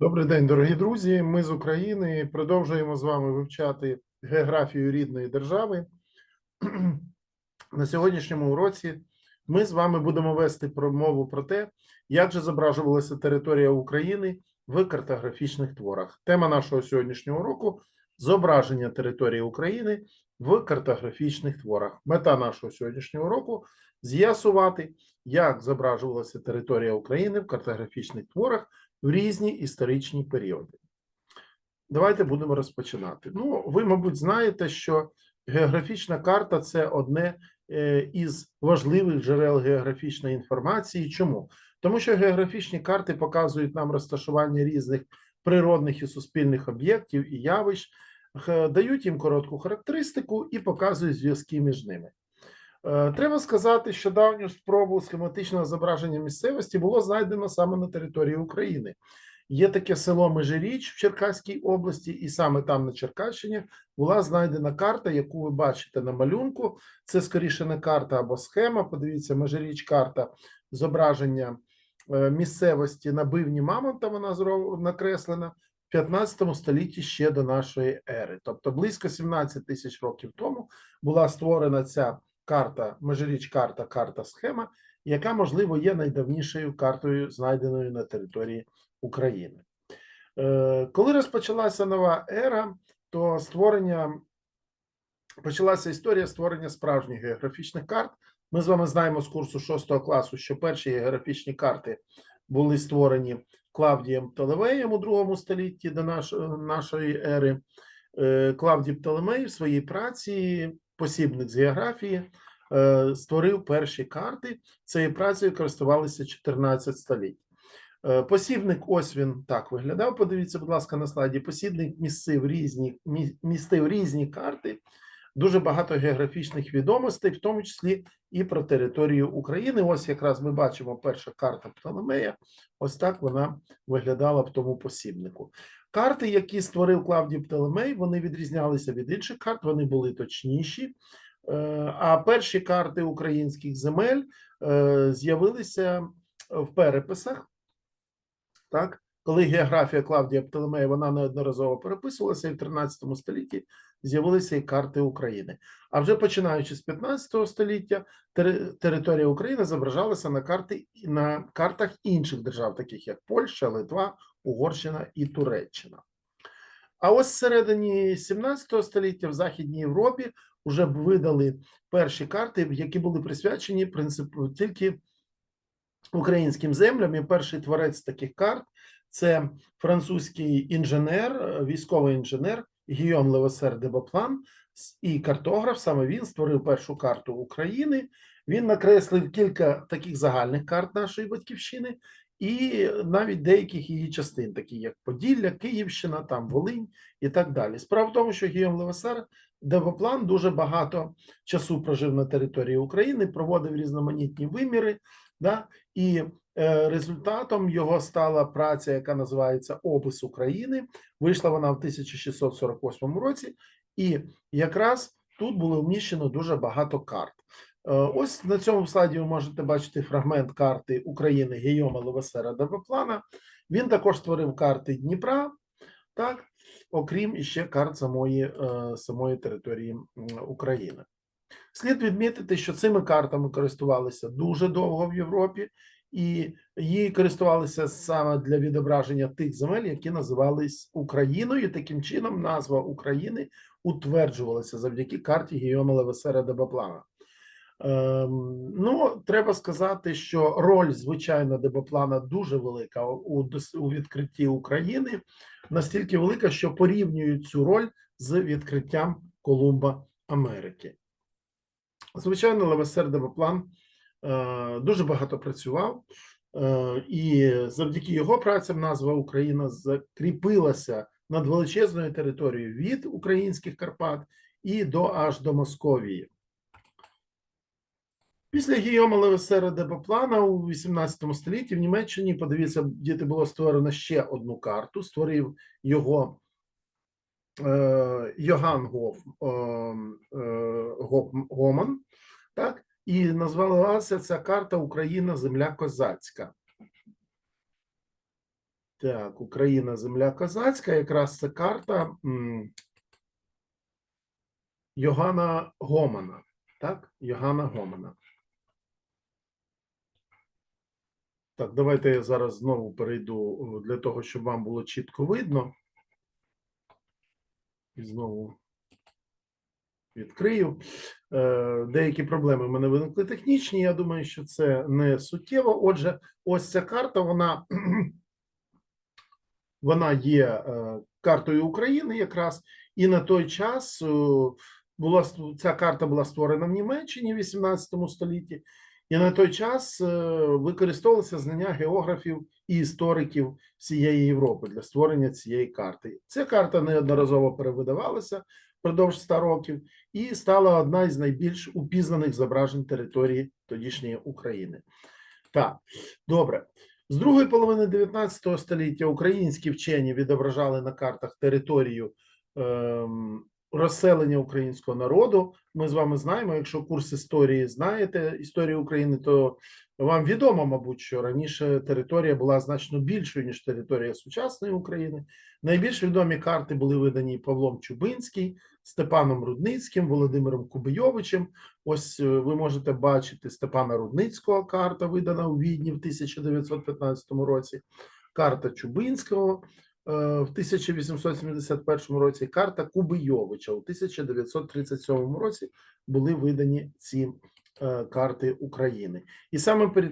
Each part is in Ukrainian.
Добрий день, дорогі друзі. Ми з України продовжуємо з вами вивчати географію рідної держави. На сьогоднішньому уроці ми з вами будемо вести промову про те, як же зображувалася територія України в картографічних творах. Тема нашого сьогоднішнього уроку зображення території України в картографічних творах. Мета нашого сьогоднішнього уроку з'ясувати, як зображувалася територія України в картографічних творах в різні історичні періоди. Давайте будемо розпочинати. Ну, ви, мабуть, знаєте, що географічна карта це одне е, із важливих джерел географічної інформації. Чому? Тому що географічні карти показують нам розташування різних природних і суспільних об'єктів і явищ, дають їм коротку характеристику і показують зв'язки між ними. Е, Треба сказати, що давню спробу схематичного зображення місцевості було знайдено саме на території України. Є таке село Межиріч в Черкаській області, і саме там на Черкащині була знайдена карта, яку ви бачите на малюнку. Це скоріше не карта або схема. Подивіться, Межиріч карта зображення е, місцевості на бивні Мамонта. Вона накреслена 15 столітті ще до нашої ери. Тобто близько 17 тисяч років тому була створена ця карта, межиріч карта, карта схема, яка, можливо, є найдавнішою картою, знайденою на території України. Е, Коли розпочалася нова ера, то створення почалася історія створення справжніх географічних карт. Ми з вами знаємо з курсу 6 класу, що перші географічні карти були створені Клавдієм Птолемеєм у другому столітті до наш, нашої ери. Е, Клавдій Птолемей в своїй праці, посібник з географії, е, створив перші карти. Цією працею користувалися 14 століть. Е, Посібник, ось він так виглядав. Подивіться, будь ласка, на слайді. Посібник містив різні, містив різні карти, дуже багато географічних відомостей, в тому числі і про територію України. Ось якраз ми бачимо перша карта Птолемея. Ось так вона виглядала в тому посібнику. Карти, які створив Клавдій Птолемей, вони відрізнялися від інших карт, вони були точніші. Е, А перші карти українських земель е, з'явилися в переписах. Так, коли географія Клавдія Птолемея вона неодноразово переписувалася, і в 13 столітті з'явилися і карти України. А вже починаючи з 15 століття, територія України зображалася на карти на картах інших держав, таких як Польща, Литва, Угорщина і Туреччина. А ось всередині 17 століття в Західній Європі вже видали перші карти, які були присвячені принципу тільки українським землям. І перший творець таких карт це французький інженер, е, військовий інженер Гійом Левесер де Боплан і картограф. Саме він створив першу карту України. Він накреслив кілька таких загальних карт нашої батьківщини і навіть деяких її частин, такі як Поділля, Київщина, там Волинь і так далі. Справа в тому, що Гійом Левесер Девоплан дуже багато часу прожив на території України, проводив різноманітні виміри, да, і результатом його стала праця, яка називається Опис України. Вийшла вона в 1648 році, і якраз тут було вміщено дуже багато карт. Е, Ось на цьому слайді ви можете бачити фрагмент карти України Гійома Левесера Девоплана. Він також створив карти Дніпра, так, окрім іще карт самої, е, самої території України. Слід відмітити, що цими картами користувалися дуже довго в Європі, і її користувалися саме для відображення тих земель, які називались Україною. Таким чином, назва України утверджувалася завдяки карті Гійома Левесера де Баплана. Ем, ну, треба сказати, що роль, звичайно, Дебоплана дуже велика у, у відкритті України, настільки велика, що порівнюють цю роль з відкриттям Колумба Америки. Звичайно, Левесер Дебоплан дуже багато працював, е, і завдяки його працям назва Україна закріпилася над величезною територією від українських Карпат і до аж до Московії. Після Гійома Левесера де Боплана у 18 столітті в Німеччині, подивіться, діти було створено ще одну карту. Створив його е, Йоган Гоф, е, е, Гоф, Гоман, так, і назвалася ця карта Україна Земля Козацька. Так, Україна, земля козацька. Якраз це карта Йогана Гомана. Так, Йогана Гомана. Так, давайте я зараз знову перейду для того, щоб вам було чітко видно. І знову відкрию. Е, Деякі проблеми в мене виникли технічні. Я думаю, що це не суттєво. Отже, ось ця карта, вона, вона є е, картою України якраз, і на той час е, була ця карта була створена в Німеччині в 18 столітті, і на той час використовувалося знання географів і істориків всієї Європи для створення цієї карти. Ця карта неодноразово перевидавалася впродовж 100 років і стала одна із найбільш упізнаних зображень території тодішньої України. Так, добре. З другої половини 19 століття українські вчені відображали на картах територію ем, розселення українського народу. Ми з вами знаємо, якщо курс історії знаєте історію України, то вам відомо, мабуть, що раніше територія була значно більшою, ніж територія сучасної України. Найбільш відомі карти були видані Павлом Чубинський, Степаном Рудницьким, Володимиром Кубийовичем. Ось е, ви можете бачити Степана Рудницького карта, видана у Відні в 1915 році. Карта Чубинського в 1871 році. Карта Кубийовича у 1937 році були видані ці е, карти України. І саме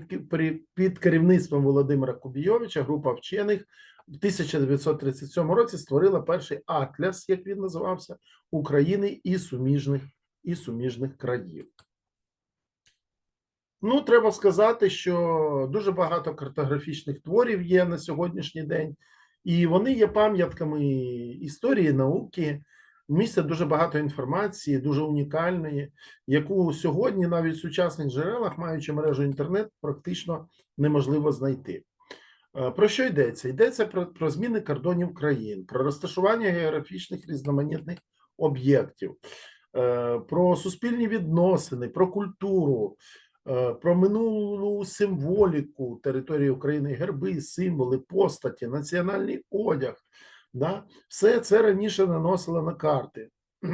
під керівництвом Володимира Кубійовича група вчених в 1937 році створила перший атлас, як він називався, України і суміжних, і суміжних країв. Ну, треба сказати, що дуже багато картографічних творів є на сьогоднішній день, і вони є пам'ятками історії, науки. Містять дуже багато інформації, дуже унікальної, яку сьогодні навіть в сучасних джерелах, маючи мережу інтернет, практично неможливо знайти. Е, Про що йдеться? Йдеться про, про зміни кордонів країн, про розташування географічних різноманітних об'єктів, е, про суспільні відносини, про культуру, про минулу символіку території України, герби, символи, постаті, національний одяг. Да? Все це раніше наносило на карти.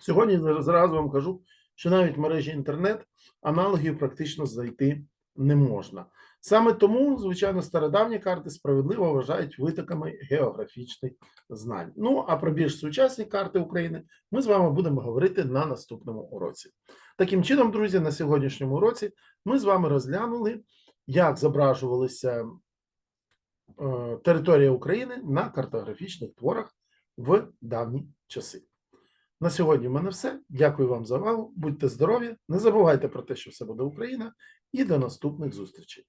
Сьогодні зразу вам кажу, що навіть в мережі інтернет аналогів практично знайти не можна. Саме тому, звичайно, стародавні карти справедливо вважають витоками географічних знань. Ну а про більш сучасні карти України ми з вами будемо говорити на наступному уроці. Таким чином, друзі, на сьогоднішньому уроці ми з вами розглянули, як зображувалися е, територія України на картографічних творах в давні часи. На сьогодні в мене все. Дякую вам за увагу. Будьте здорові, не забувайте про те, що все буде Україна, і до наступних зустрічей.